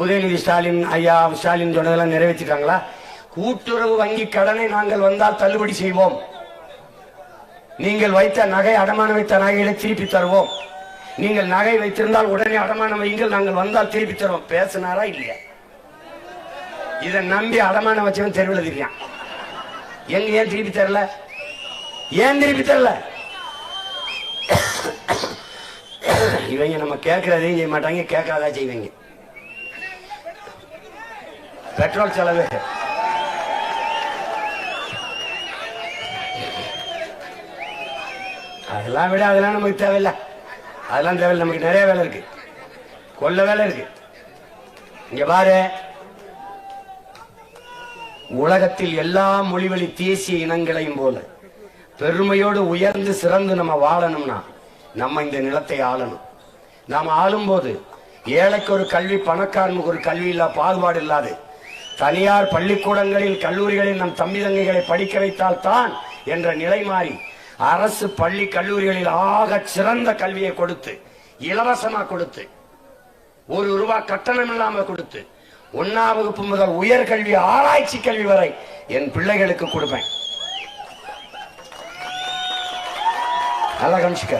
உதயநிதி ஸ்டாலின் ஐயா ஸ்டாலின் சொன்னதெல்லாம் நிறைவேற்றிட்டாங்களா கூட்டுறவு வங்கி கடனை நாங்கள் வந்தால் தள்ளுபடி செய்வோம். நீங்கள் வைத்த நகை அடமானம் வைத்த நகைகளை திருப்பி தருவோம். நீங்கள் நகை வைத்திருந்தால் உடனே அடமானம் வைங்கள் நாங்கள் வந்தால் திருப்பி தருவோம். பேசினாரா இல்லையா? இதை நம்பி அடமானம் வச்சவன் தெருவில் தெரியான் எங்க ஏன் திருப்பி தரல? ஏன் திருப்பி தரல? இவங்க நம்ம கேட்கறதையும் செய்ய மாட்டாங்க கேட்காதா செய்வீங்க. பெட்ரோல் செலவு. அதெல்லாம் விட அதெல்லாம் நமக்கு தேவையில்லை. அதெல்லாம் தேவையில்லை நமக்கு நிறைய வேலை இருக்கு. கொள்ள வேலை இருக்கு. இங்க பாரு. உலகத்தில் எல்லா மொழிவழி தேசிய இனங்களையும் போல பெருமையோடு உயர்ந்து சிறந்து நம்ம வாழணும்னா நம்ம இந்த நிலத்தை ஆளணும். நாம் ஆளும்போது ஏழைக்கு ஒரு கல்வி பணக்காரனுக்கு ஒரு கல்வி இல்லா பாகுபாடு இல்லாது தனியார் பள்ளிக்கூடங்களில் கல்லூரிகளில் நம் தம்பி தங்கைகளை படிக்க வைத்தால் தான் என்ற நிலை மாறி அரசு பள்ளி கல்லூரிகளில் ஆக சிறந்த கல்வியை கொடுத்து இலவசமா கொடுத்து ஒரு ரூபாய் கட்டணம் இல்லாம கொடுத்து ஒன்னாம் வகுப்பு முதல் உயர்கல்வி ஆராய்ச்சி கல்வி வரை என் பிள்ளைகளுக்கு கொடுப்பேன். நல்லா கவனிச்சுக்க.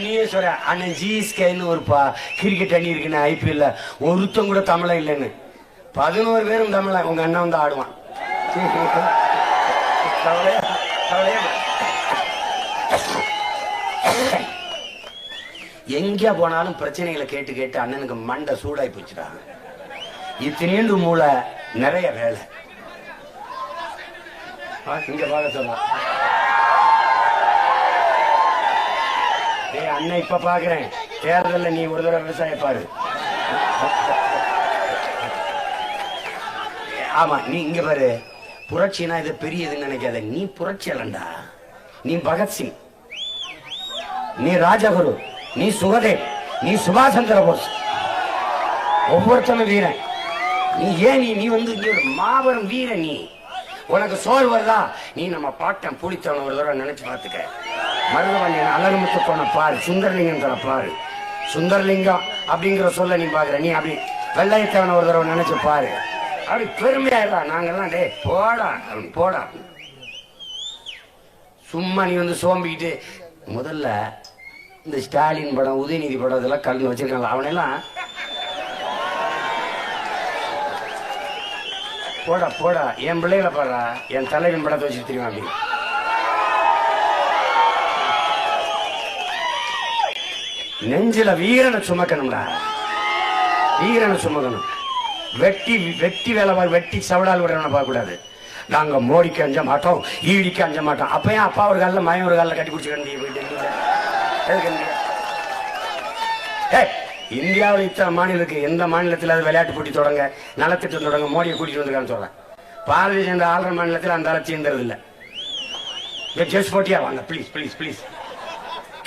நீயே சொல்ற அண்ணன் ஜிஎஸ்கேன்னு ஒரு பா கிரிக்கெட் அணி இருக்குன்னு ஐபிஎல்ல ஒருத்தம் கூட தமிழன் இல்லைன்னு. பதினோரு பேரும் தமிழன் உங்க அண்ணன் வந்து ஆடுவான். எங்க போனாலும் பிரச்சனைகளை கேட்டு கேட்டு அண்ணனுக்கு மண்டை சூடாய் போச்சுடா. இத்தனைண்டு மூளை நிறைய வேலை. இங்க பார்க்க சொல்லலாம் அண்ணன் இப்ப பாக்குறேன். தேர்தல்ல நீ ஒரு தடவை விவசாய பாரு. ஆமா நீ இங்க பாரு. புரட்சினா இது பெரியதுன்னு நினைக்காத. நீ புரட்சி அல்லண்டா நீ பகத்சிங் நீ ராஜகுரு. நீ சுகதேவ். நீ சுபாஷ் சந்திர போஸ். ஒவ்வொருத்தனும் வீரன். நீ ஏன் நீ நீ வந்து இங்க ஒரு மாபெரும் வீரன் நீ? உனக்கு சோறு வருதா? நீ நம்ம பாட்டன் புளித்தவன ஒரு தடவை நினைச்சு பார்த்துக்க. மருதவண்டியன் அழகுமுத்து போன பாரு சுந்தரலிங்கம் தர பாரு. சுந்தரலிங்கம் அப்படிங்கிற சொல்ல நீ பாக்குற நீ அப்படி வெள்ளையத்தவனை ஒரு தடவை நினைச்சு பாரு. அப்படி பெருமையா நாங்கெல்லாம் டே போடா போடா. சும்மா நீ வந்து சோம்பிக்கிட்டு முதல்ல இந்த ஸ்டாலின் படம் உதயநிதி படம் இதெல்லாம் கலந்து வச்சிருக்காங்க அவனெல்லாம் போடா போடா. என் பிள்ளைகளை பாடுறா என் தலைவன் படத்தை வச்சு தெரியுமா அப்படி? நெஞ்சில வீரனை சுமக்கணும்டா. வீரனை சுமக்கணும். வெட்டி வெட்டி வேலை வெட்டி சவடால் விடுறவனை பார்க்க கூடாது நாங்க மோடிக்கு அஞ்ச மாட்டோம் ஈடிக்கு அஞ்ச மாட்டோம். அப்ப ஏன் அப்பா ஒரு காலில் மயம் ஒரு காலில் கட்டி குடிச்சுக்கணும் இந்தியாவில் இத்தனை மாநிலம் இருக்கு எந்த மாநிலத்தில் அது விளையாட்டு போட்டி தொடங்க நலத்திட்டம் தொடங்க மோடியை கூட்டிட்டு வந்திருக்கான்னு சொல்றேன். பாரதிய ஜனதா ஆளுநர் மாநிலத்தில் அந்த அளவு சேர்ந்தது இல்லை ஜெஸ் போட்டியா? வாங்க please please please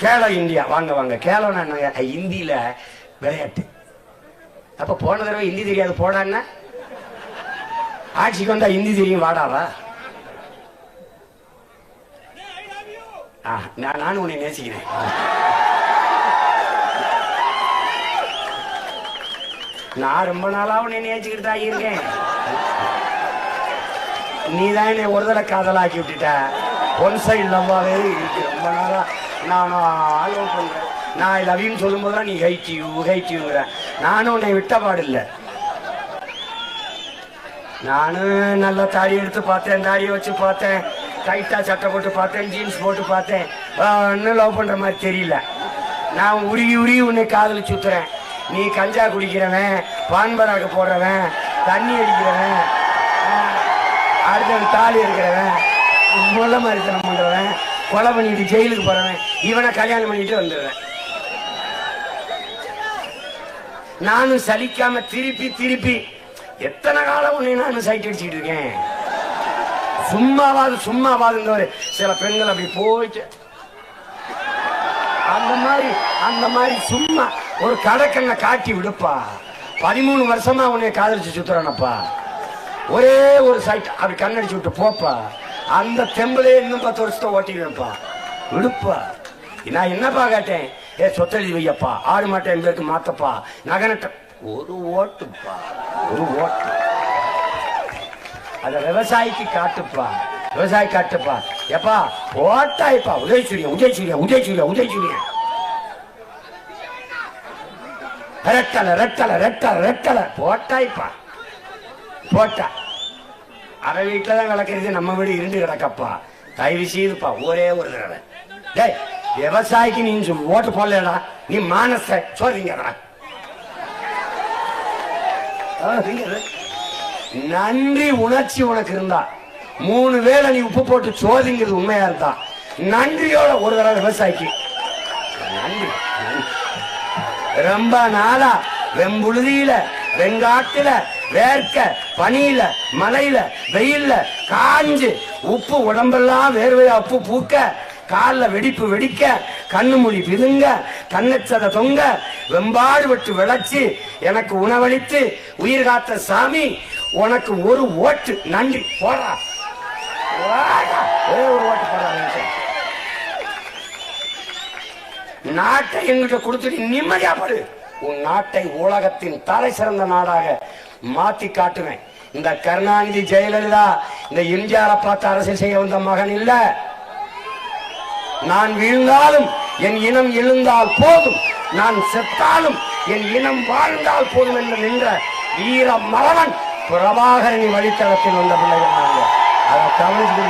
Khelo India. வாங்க வாங்க. கேலோனா என்ன? அஹ், இந்தியில விளையாட்டு. அப்ப போன தடவை ஹிந்தி தெரியாது. போடான்னா ஆட்சிக்கு வந்தா ஹிந்தி தெரியும். வாடாவா? நான் நானும் உன்னை நேசிக்கிறேன். நான் ரொம்ப நாளா உன்னை நேசிக்கிட்டு தான் இருக்கேன். நீ தான் என்னை ஒரு தடவை காதலாக்கி விட்டுட்ட. ஒன் சைடு லவ்வாவே இருக்கு. ரொம்ப நாளா. நானும் ஆலோவ் பண்றேன். நான் லவ்யூன்னு சொல்லும் போதுதான் நீ ஹைட் யூ ஹைட் யூங்கிற நானும் உன்னை விட்ட பாடில்லை. நானும் நல்லா தாடி எடுத்து பார்த்தேன் தாடியை வச்சு பார்த்தேன். டைட்டா சட்டை போட்டு பார்த்தேன் ஜீன்ஸ் போட்டு பார்த்தேன். இன்னும் லவ் பண்ற மாதிரி தெரியல. நான் உருகி உருகி உன்னை காதல் சுத்துறேன் நீ கஞ்சா குடிக்கிறவன் பான்பராக்கு போடுறவன் தண்ணி அடிக்கிறவன் அடுத்தவன் தாலி இருக்கிறவன் முள்ள இருக்கிறவன் கொலை பண்ணிட்டு ஜெயிலுக்கு போறவன் இவனை கல்யாணம் பண்ணிட்டு வந்துடுறேன். நானும் சலிக்காம திருப்பி திருப்பி எத்தனை காலம் உன்னை நானும் சைட் அடிச்சுட்டு இருக்கேன்? சும்மாவாது சும்மாவாது சில பெண்கள் அப்படி போயிட்டு அந்த மாதிரி அந்த மாதிரி சும்மா ஒரு கடக்கண்ணை காட்டி விடுப்பா. பதிமூணு வருஷமா உன்னை காதலிச்சு சுத்துறானப்பா. ஒரே ஒரு சைட் அப்படி கண்ணடிச்சு விட்டு போப்பா. அந்த தெம்பலே இன்னும் பத்து வருஷத்தை ஓட்டிடுவேன்ப்பா. விடுப்பா. நான் என்னப்பா கேட்டேன்? ஏ சொத்தெழுதி வையப்பா. ஆடு மாட்டை எங்களுக்கு மாத்தப்பா. நகனட்ட ஒரு ஓட்டுப்பா. ஒரு ஓட்டு. அத விவசாயிக்கு காட்டுப்பா. விவசாயி காட்டுப்பா. எப்பா ஓட்டாய்ப்பா. உதய் சுடியா உதய சுடியா ரெட்டலை ரெட்டலை ரெட்டலை ரெட்டலை. போட்டாய்ப்பா. போட்டா. அரை வீட்டில் தான் கிடக்கிறது. நம்ம வீடு இருந்து கிடக்கப்பா. தயவு செய்துப்பா ஒரே ஒரு தடவை. டேய் விவசாயிக்கு நீ ஓட்டு போடலடா நீ மானச சொல்றீங்கடா. நன்றி உணர்ச்சி உனக்கு இருந்தா. மூணு வேளை நீ உப்பு போட்டு சோதிங்கிறது உண்மையா இருந்தா. நன்றியோட ஒரு தடவை விவசாயிக்கு. நன்றி. நன்றி. ரொம்ப நாளா வெம்புழுதியில வெங்காட்டுல வேர்க்க பனியில மலையில வெயில்ல காஞ்சு உப்பு உடம்பெல்லாம் வேர்வையா உப்பு பூக்க கால்ல வெடிப்பு வெடிக்க கண்ணு மொழி பிதுங்க கண்ணச்சத தொங்க வெம்பாடு விட்டு விளைச்சு எனக்கு உணவளித்து உயிர் காத்த சாமி உனக்கு ஒரு ஓட்டு. நன்றி. போடா. ஒரே ஒரு ஓட்டு போடா நாட்டை எங்கிட்ட கொடுத்துட்டு நிம்மதியா படு. உன் நாட்டை உலகத்தின் தலை சிறந்த நாடாக மாத்தி காட்டுவேன். இந்த கருணாநிதி ஜெயலலிதா இந்த எம்ஜிஆரை பார்த்து அரசியல் செய்ய வந்த மகன் இல்ல. நான் வீழ்ந்தாலும் என் இனம் எழுந்தால் போதும். நான் செத்தாலும் என் இனம் வாழ்ந்தால் போதும் என்று நின்ற வீர மரவன் பிரபாகரனி வழித்தடத்தில் வந்த பிள்ளைகள் அதை கவனிச்சு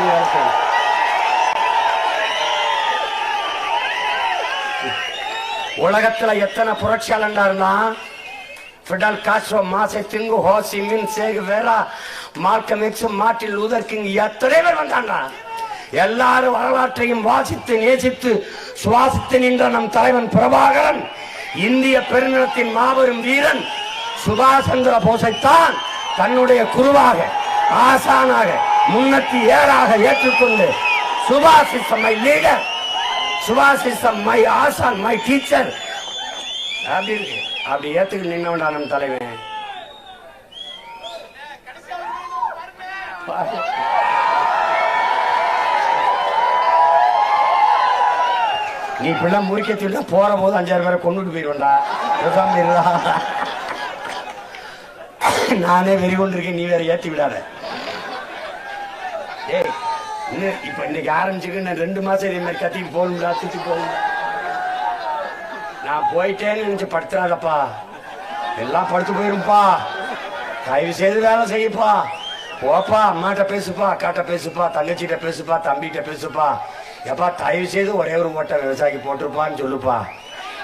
உலகத்துல எத்தனை புரட்சியாளன்டா இருந்தான்? Fidel Castro Mao Tse Tung Ho Chi Minh Che Guevara Malcolm X Martin Luther King எத்தனை பேர் வந்தாண்டா எல்லாரும் வரலாற்றையும் வாசித்து நேசித்து சுவாசித்து நின்ற நம் தலைவன் பிரபாகரன் இந்திய பெருநிலத்தின் மாபெரும் வீரன் சுபாஷ் சந்திர போஸைத்தான் தன்னுடைய குருவாக ஆசானாக முன்னத்தி ஏறாக ஏற்றுக்கொண்டு சுபாஷ் இஸ் மை லீடர். சுபாஷ் இஸ் மை ஆசான் மை டீச்சர். அப்படி இருக்கு. அப்படி ஏத்துக்கு நின்னவன்டா நம்ம தலைவன். நீ நீ இப்படிலாம் தான் போற போது அஞ்சாறு பேரை கொண்டுட்டு போயிடுவேன்டா நானே வெறி கொண்டிருக்கேன் நீ வேற ஏத்தி விடாத. ஏய் இன்னும் இப்ப இன்னைக்கு ஆரம்பிச்சுக்கு நான் ரெண்டு மாசம் இதே மாதிரி கத்திக்கு போகணும்டா சுத்தி போகணும். நான் போயிட்டேன்னு நினைச்சு படுத்துறாதப்பா. எல்லாம் படுத்து போயிரும்பா. தயவு செய்து வேலை செய்யப்பா. போப்பா அம்மாட்ட பேசுப்பா அக்காட்ட பேசுப்பா தங்கச்சிகிட்ட பேசுப்பா தம்பிகிட்ட பேசுப்பா. எப்பா தயவு செய்து ஒரே ஒரு மூட்டை விவசாயிக்கு போட்டிருப்பான்னு சொல்லுப்பா.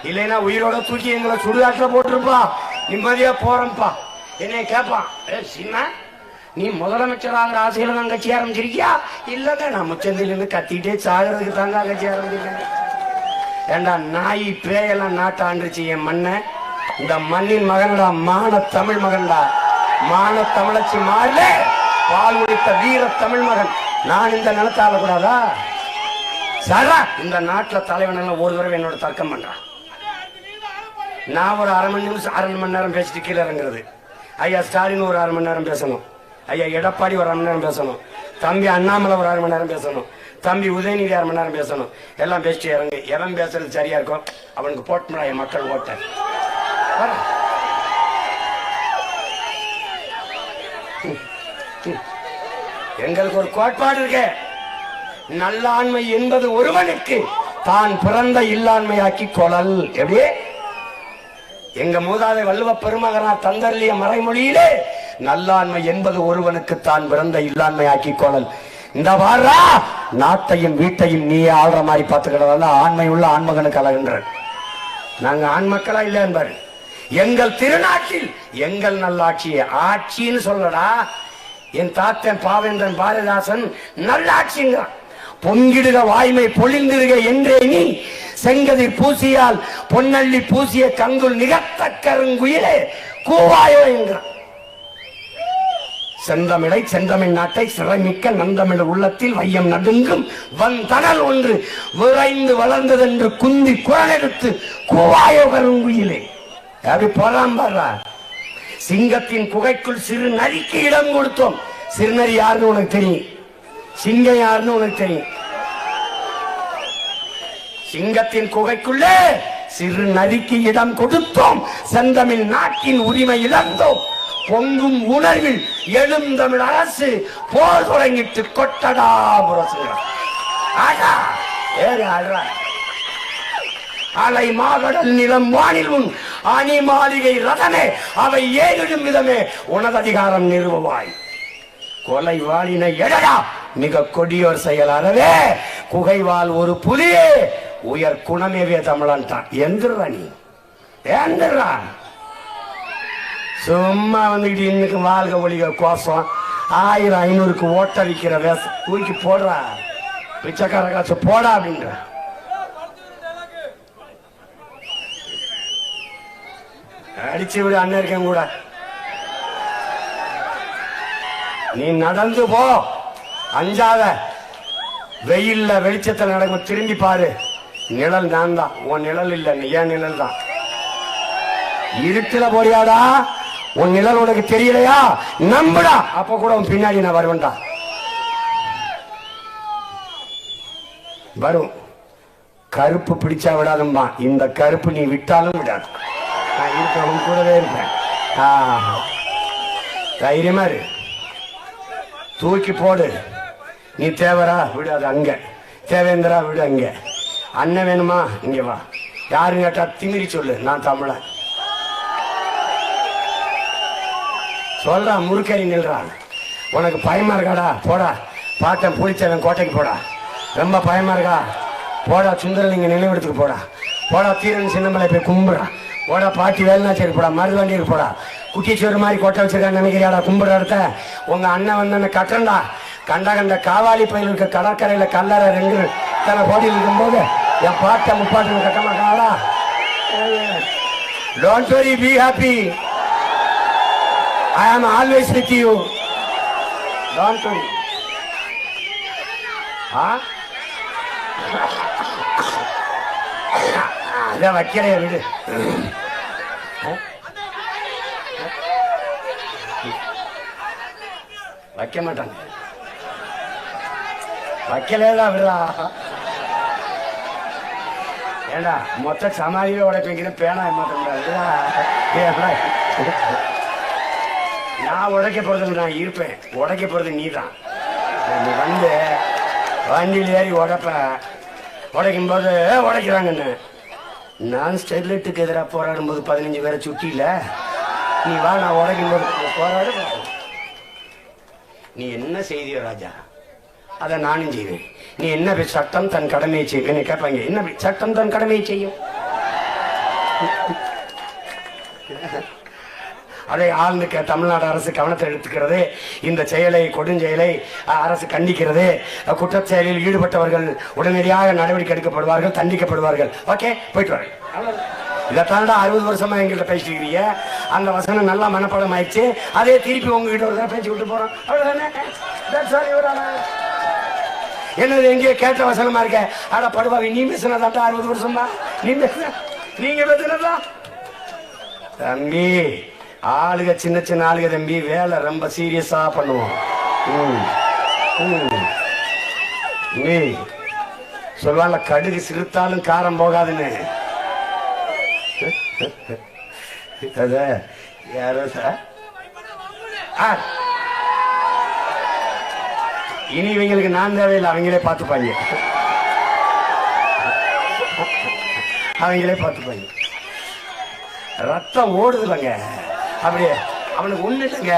இல்லைன்னா உயிரோட தூக்கி எங்களை சுடுகாட்டில் போட்டிருப்பா. நிம்மதியா போறேன்ப்பா. என்னைய கேட்பான் ஏ சின்ன நீ முதலமைச்சர் ஆசையில தான் கட்சி ஆரம்பிச்சிருக்கியா? இல்லங்க நான் முச்சந்திலிருந்து கத்திட்டே சாகிறதுக்கு தாங்க கட்சி ஆரம்பிச்சிருக்கேன். ஏண்டா நாய் பேயெல்லாம் நாட்டாண்டுச்சு என் மண்ணை? இந்த மண்ணின் மகன்டா மான தமிழ் மகன்டா. மான தமிழச்சி மாறல பால் முடித்த வீர தமிழ் மகன். நான் இந்த நிலத்தை ஆளக்கூடாதா? சரா இந்த நாட்டுல தலைவன் எல்லாம் ஒரு தடவை என்னோட தர்க்கம் பண்றான் நான் ஒரு அரை மணி நிமிஷம் அரை மணி நேரம் பேசிட்டு கீழே இறங்குறது. ஐயா ஸ்டாலின் ஒரு அரை மணி நேரம் பேசணும். ஐயா எடப்பாடி ஒரு அரை மணி நேரம் பேசணும். தம்பி அண்ணாமலை ஒரு அரை மணி நேரம் பேசணும். தம்பி உதயநிதி அரை மணி நேரம் பேசணும். எல்லாம் பேசிட்டு இறங்கு. எவன் பேசுறது சரியா இருக்கும் அவனுக்கு போட்டுடா என் மக்கள் ஓட்ட. எங்களுக்கு ஒரு கோட்பாடு இருக்கு. நல்லாண்மை என்பது ஒருவனுக்கு தான் பிறந்த இல்லாண்மையாக்கி கொளல் எப்படி? எங்க மூதாதை வள்ளுவ பெருமகனார் தந்தர்லிய மறைமொழியிலே நல்லாண்மை என்பது ஒருவனுக்கு தான் பிறந்த இல்லாண்மையாக்கி கொழல் இந்த வாரா நாட்டையும் வீட்டையும் நீயே ஆள்ற மாதிரி பார்த்துக்கிறதால ஆண்மை உள்ள ஆண்மகனுக்கு அழகுன்ற. நாங்க ஆண் மக்களா இல்லை என்பாரு. எங்கள் திருநாட்டில் எங்கள் நல்லாட்சியை ஆட்சின்னு சொல்லடா. என் தாத்தன் பாவேந்தன் பாரதிதாசன் நல்லாட்சிங்கிறான். பொங்கிடுக வாய்மை பொழிந்திடுக என்றே நீ செங்கதிர் பூசியால் பொன்னள்ளி பூசிய கங்குல் நிகத்த கருங்குயிலே கூவாயோ என்கிறான். செந்தமிழை செந்தமிழ் நாட்டை சிறைமிக்க நந்தமிழ் உள்ளத்தில் வையம் நடுங்கும் வந்தனல் ஒன்று விரைந்து வளர்ந்ததென்று குந்தி குரலெடுத்து கூவாயோ கருங்குயிலே அப்படி போலாம் பாரா. சிங்கத்தின் புகைக்குள் சிறு நரிக்கு இடம் கொடுத்தோம். சிறுநரி யாருன்னு உனக்கு தெரியும்? சிங்கம் யாருன்னு உனக்கு தெரியும்? சிங்கத்தின் குகைக்குள்ளே சிறு நதிக்கு இடம் கொடுத்தோம். செந்தமிழ் நாட்டின் உரிமை இழந்தோம். பொங்கும் உணர்வில் எழுந்தமிழ் அரசு போர் தொடங்கிட்டு கொட்டடா முரசுகிறார். அலை மாகடல் நிலம் வானில் உன் அணி மாளிகை ரதமே அவை ஏறிடும் விதமே உனது அதிகாரம் நிறுவுவாய். கொலை வாழின எடடா மிக கொடியோர் செயல் அறவே. குகைவால் ஒரு புலியே உயர் குணமேவே தமிழன்ட்டான் எந்திரா நீ. ஏந்திரா சும்மா வந்துக்கிட்டு இன்னைக்கு வாழ்க ஒளிக கோசம் ஆயிரம் ஐநூறுக்கு ஓட்டடிக்கிற வேச தூக்கி போடுறா. பிச்சைக்கார காசு போடா அப்படின்ற. அடிச்சு விடு அண்ணன் இருக்கேன் கூட. நீ நடந்து போ. அஞ்சாத. வெயில்ல வெளிச்சத்துல நடக்கும் திரும்பி பாரு. நிழல் நான் தான் உன் நிழல் இல்லை நீ ஏன் நிழல் தான் இருட்டுல போறியாடா? உன் நிழல் உனக்கு தெரியலையா? நம்புடா. அப்ப கூட உன் பின்னாடி நான் வருவேன்டா. வரும். கருப்பு பிடிச்சா விடாதும்பா இந்த கருப்பு நீ விட்டாலும் விடாது. நான் இருப்பேன் உன் கூடவே இருப்பேன். தைரியமா இரு. தூக்கி போடு. நீ தேவரா? விடாது அங்க. தேவேந்திரா விடு அங்க. அண்ணன் வேணுமா? இங்க வா. யாரும் கேட்டா திமிரி சொல்லு. நான் தமிழன். சொல்றா முறுக்கறி நில்றான் உனக்கு பயமா இருக்காடா? போடா. பாட்டன் புளிச்சவன் கோட்டைக்கு போடா. ரொம்ப பயமா இருக்கா? போடா சுந்தரலிங்க நினைவிடத்துக்கு போடா. போடா தீரன் சின்னமலை போய் கும்பிடா போடா பாட்டி வேலுநாச்சேரி போடா. மருதாண்டிக்கு போடா. குட்டிச்சோறு மாதிரி கோட்டை வச்சிருக்கான்னு நினைக்கிறியாடா கும்பிடுற இடத்த? உங்க அண்ணன் வந்தன்னு கட்டுறண்டா கண்ட கண்ட காவாலி பயில் இருக்க கடற்கரையில கல்லறை ரெண்டு தலை போட்டியில் இருக்கும்போது என் பாட்டை முப்பாட்டு கட்ட மாட்டாடா don't worry be happy I am always with you. Don't worry. ஆ? அத வைக்கிறேன் விடு வைக்க மாட்டாங்க வைக்கலேதான் விடுறா ஏண்டா மொத்த சமாதியில உடைப்பீங்கன்னு பேனா முடியாது நான் உடைக்க போறதுக்கு நான் இருப்பேன். உடைக்க போறது நீ தான் நீ வந்து வண்டியில் ஏறி உடைப்ப. உடைக்கும் போது உடைக்கிறாங்கன்னு. நான் ஸ்டெர்லைட்டுக்கு எதிராக போராடும் போது பதினஞ்சு பேரை சுட்டியில நீ வா நான் உடைக்கும் போது போராடு. நீ என்ன செய்தியோ ராஜா அதை நானும் செய்வேன். நீ என்ன சட்டம் தன் கடமையை செய்வேன்னு கேட்பாங்க என்ன சட்டம் தன் கடமையை செய்யும்? அதை ஆழ்ந்து க- தமிழ்நாடு அரசு கவனத்தை எடுத்துக்கிறது. இந்த செயலை கொடுஞ்செயலை அரசு கண்டிக்கிறது. குற்றச்செயலில் ஈடுபட்டவர்கள் உடனடியாக நடவடிக்கை எடுக்கப்படுவார்கள் தண்டிக்கப்படுவார்கள். ஓகே போயிட்டு வரேன் இதைத்தாண்டா அறுபது வருஷமா எங்கள்கிட்ட பேசிட்டு இருக்கிறீங்க அந்த வசனம் நல்லா மனப்பாடம் ஆயிடுச்சு. அதே திருப்பி உங்ககிட்ட ஒரு தடவை பேச்சு விட்டு போறோம். அவ்வளவுதானே? என்னது எங்கேயோ கேட்ட வசனமா இருக்க? அட படுவாவி நீ பேசுனதாட்டா அறுபது வருஷமா? நீ பேச நீங்க பேசினதா? தம்பி ஆளுக சின்ன சின்ன ஆளுக தம்பி வேலை ரொம்ப சீரியஸா பண்ணுவோம் ம். ம். நீ சொல்லுவாங்க கடுகு சிறுத்தாலும் காரம் போகாதுன்னு அத யாரோ சார் ஆ. இனி இவங்களுக்கு நான் தேவையில்லை அவங்களே பார்த்துப்பாங்க அவங்களே பார்த்துப்பாங்க ரத்தம் ஓடுதுலங்க அப்படியே அவனுக்கு ஒண்ணு இல்லைங்க.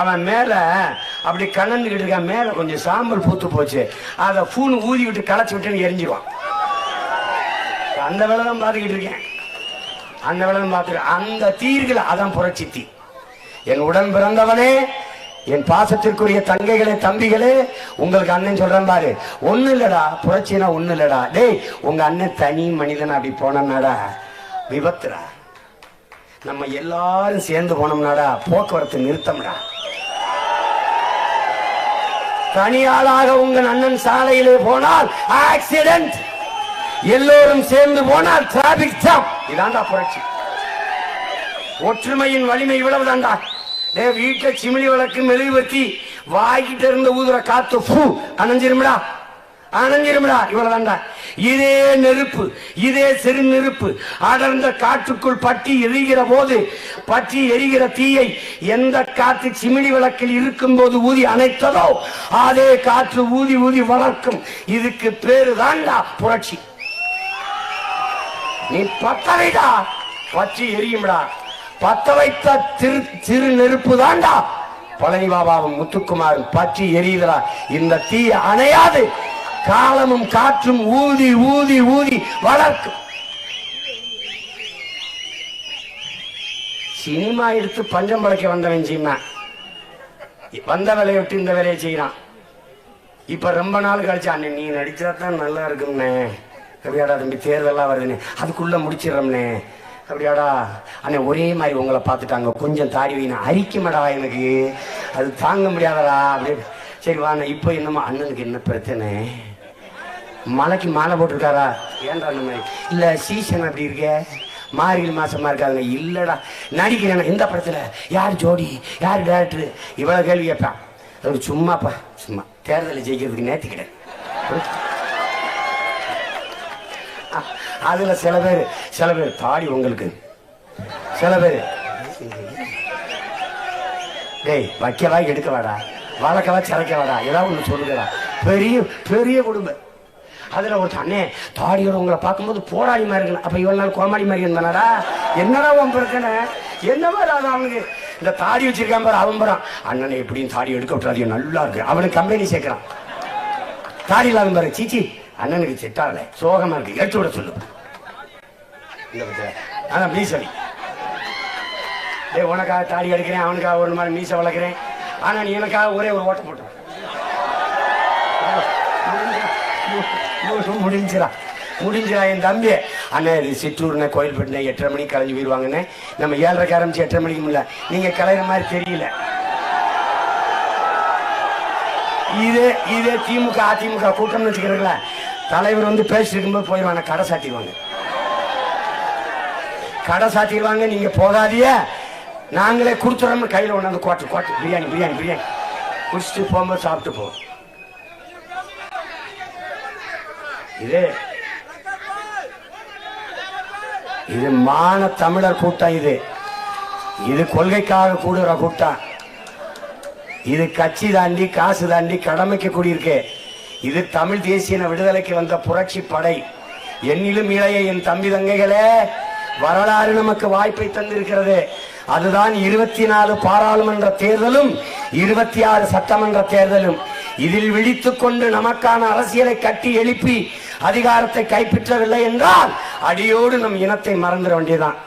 அவன் மேல அப்படி கலந்துக்கிட்டு இருக்கான். மேல கொஞ்சம் சாம்பல் பூத்து போச்சு. அதை பூணு ஊதி விட்டு களைச்சி விட்டுன்னு எரிஞ்சிருவான். அந்த வேலை தான் பார்த்துக்கிட்டு இருக்கேன். அந்த வேலை தான் அந்த தீர்களை அதான் புரட்சி தீ. என் உடன் பிறந்தவனே என் பாசத்திற்குரிய தங்கைகளே தம்பிகளே உங்களுக்கு அண்ணன் சொல்றேன் பாரு. ஒண்ணு இல்லடா புரட்சினா ஒண்ணு இல்லடா. டேய் உங்க அண்ணன் தனி மனிதன் அப்படி போனோம்னாடா விபத்துடா. நம்ம எல்லாரும் சேர்ந்து போனோம்னாடா போக்குவரத்து நிறுத்தம்டா. தனியாளாக உங்கள் அண்ணன் சாலையிலே போனால் ஆக்சிடென்ட் எல்லோரும் சேர்ந்து போனால் டிராபிக் ஜாம் இதாண்டா புரட்சி. ஒற்றுமையின் வலிமை இவ்வளவுதான்டா. டே வீட்டுல சிமிழி விளக்கு மெழுகுவர்த்தி வாய்கிட்ட இருந்த ஊதுற காத்து பூ அணைஞ்சிரும்டா. அணைஞ்சிரும்டா இவ்வளவுதான்டா இதே நெருப்பு இதே சிறு நெருப்பு அடர்ந்த காற்றுக்குள் பற்றி எரிகிற போது பற்றி எரிகிற தீயை எந்த காற்று சிமிழி விளக்கில் இருக்கும் போது ஊதி அணைத்ததோ அதே காற்று ஊதி ஊதி வளர்க்கும். இதுக்கு பேரு தாண்டா புரட்சி. நீ பத்தவைடா பற்றி எரியும்டா. பத்த வைத்த திரு சிறு நெருப்பு தாண்டா. பழனி பாபாவும் முத்துக்குமாரும் பற்றி எரியுதலா இந்த தீ அணையாது. காலமும் காற்றும் ஊதி ஊதி ஊதி வளர்க்கும். சினிமா எடுத்து பஞ்சம் பழைக்க வந்தவன் சீமா வந்த வேலையை விட்டு இந்த வேலையை செய்யறான் இப்ப ரொம்ப நாள் கழிச்சு அண்ணன் நீ நடிச்சா தான் நல்லா இருக்கும்னே. அப்படியாடா தம்பி தேர்வெல்லாம் வருதுன்னு. அதுக்குள்ள முடிச்சிடறோம்னே. அப்படியாடா அண்ணே ஒரே மாதிரி உங்களை பார்த்துட்டாங்க. கொஞ்சம் தாடி வைனா அரிக்குமடா எனக்கு. அது தாங்க முடியாதடா. அப்படின்னு சரி வாண்ணே இப்போ என்னமோ அண்ணனுக்கு என்ன பிரச்சனை? மலைக்கு மாலை போட்டிருக்காரா? ஏன்டா அந்த மாதிரி? சீசன் அப்படி இருக்கே? மார்கழி மாசமா இருக்காங்க இல்லடா நடிக்கிறேன் இந்த படத்துல யார் ஜோடி? யார் டேரக்டர் இவ்வளவு கேள்வி கேட்பான். அது சும்மாப்பா சும்மா. தேர்தலை ஜெயிக்கிறதுக்கு நேர்த்திக்கிட்டேன் கிடையாது. அதுல சில பேர் சில பேர் தாடி உங்களுக்கு. சில பேர். டேய் வைக்கவா எடுக்கவாடா. வளர்க்கவா சிறைக்கவாடா ஏதாவது ஒன்று சொல்லுங்கடா. பெரிய பெரிய குடும்பம். அதுல ஒரு அண்ணே தாடியோட உங்களை பார்க்கும்போது போராடி மாதிரி இருக்கணும் அப்ப இவ்வளவு நாள் கோமாடி மாதிரி இருந்தானடா. என்னடா உன் பிரச்சனை என்ன மாதிரி அது அவனுக்கு? இந்த தாடி வச்சிருக்கான் பாரு அவன் போறான் அண்ணனை எப்படியும் தாடி எடுக்க விட்டுறாதீங்க நல்லா இருக்கு. அவனுக்கு கம்பெனி சேர்க்கிறான். தாடி இல்லாத பாரு சீச்சி அண்ணனுக்கு செட்டாகல ஆகல. சோகமா இருக்கு. எடுத்து விட சொல்லு. இந்த பத்தியா? அதான் ப்ளீஸ் அடி உனக்காக தாடி எடுக்கிறேன் அவனுக்காக ஒரு மாதிரி மீசை வளர்க்குறேன். ஆனா நீ எனக்காக ஒரே ஒரு ஓட்டம் சந்தோஷம் முடிஞ்சிடா முடிஞ்சிரா என் தம்பி? அண்ணே இது கோயில் கோயில்பட்டினே எட்டரை மணிக்கு கலைஞ்சு போயிடுவாங்கன்னு நம்ம ஏழரைக்கு ஆரம்பிச்சு எட்டரை மணிக்கு முடியல நீங்க கலையிற மாதிரி தெரியல. இதே இதே திமுக அதிமுக கூட்டம்னு வச்சுக்கிறீங்களா தலைவர் வந்து பேசிட்டு இருக்கும்போது போயிடுவாங்க கடை சாத்திடுவாங்க. கடை சாத்திடுவாங்க நீங்க போகாதிய நாங்களே கொடுத்துறோம்னு கையில் ஒண்ணாந்து கோட்டு கோட்டு பிரியாணி பிரியாணி பிரியாணி. குடிச்சிட்டு போகும்போது சாப்பிட்டு போவோம். இது இது மான தமிழர் கூட்டம் இது. இது கொள்கைக்காக கூடுற கூட்டம். இது கட்சி தாண்டி காசு தாண்டி கடமைக்கு கூடியிருக்கு. இது தமிழ் தேசிய விடுதலைக்கு வந்த புரட்சி படை. என்னிலும் இளைய என் தம்பி தங்கைகளே வரலாறு நமக்கு வாய்ப்பை தந்திருக்கிறது. அதுதான் இருபத்தி நாலு பாராளுமன்ற தேர்தலும் இருபத்தி ஆறு சட்டமன்ற தேர்தலும். இதில் விழித்துக் கொண்டு நமக்கான அரசியலை கட்டி எழுப்பி அதிகாரத்தை கைப்பற்றவில்லை என்றால் அடியோடு நம் இனத்தை மறந்துட வேண்டியதுதான்.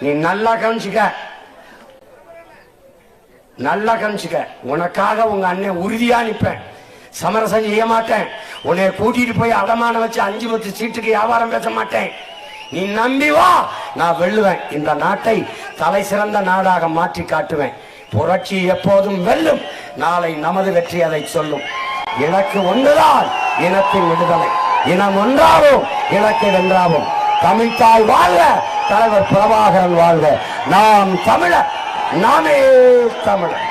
நீ நல்லா கவனிச்சுக்க. நல்லா கவனிச்சுக்க. உனக்காக உங்க அண்ணன் உறுதியா நிற்பேன் சமரசம் செய்ய மாட்டேன். உன்னை கூட்டிட்டு போய் அடமான வச்சு அஞ்சு பத்து சீட்டுக்கு வியாபாரம் பேச மாட்டேன். நீ நம்பி வா. நான் வெல்லுவேன். இந்த நாட்டை தலை சிறந்த நாடாக மாற்றி காட்டுவேன். புரட்சி எப்போதும் வெல்லும். நாளை நமது வெற்றி அதை சொல்லும். எனக்கு ஒன்றுதான் இனத்தின் விடுதலை. இனம் ஒன்றாவும் இலக்கை வென்றாகும் தமிழ்த்தாய் வாழ்க தலைவர் பிரபாகரன் வாழ்க. நாம் தமிழர் நாமே தமிழர்.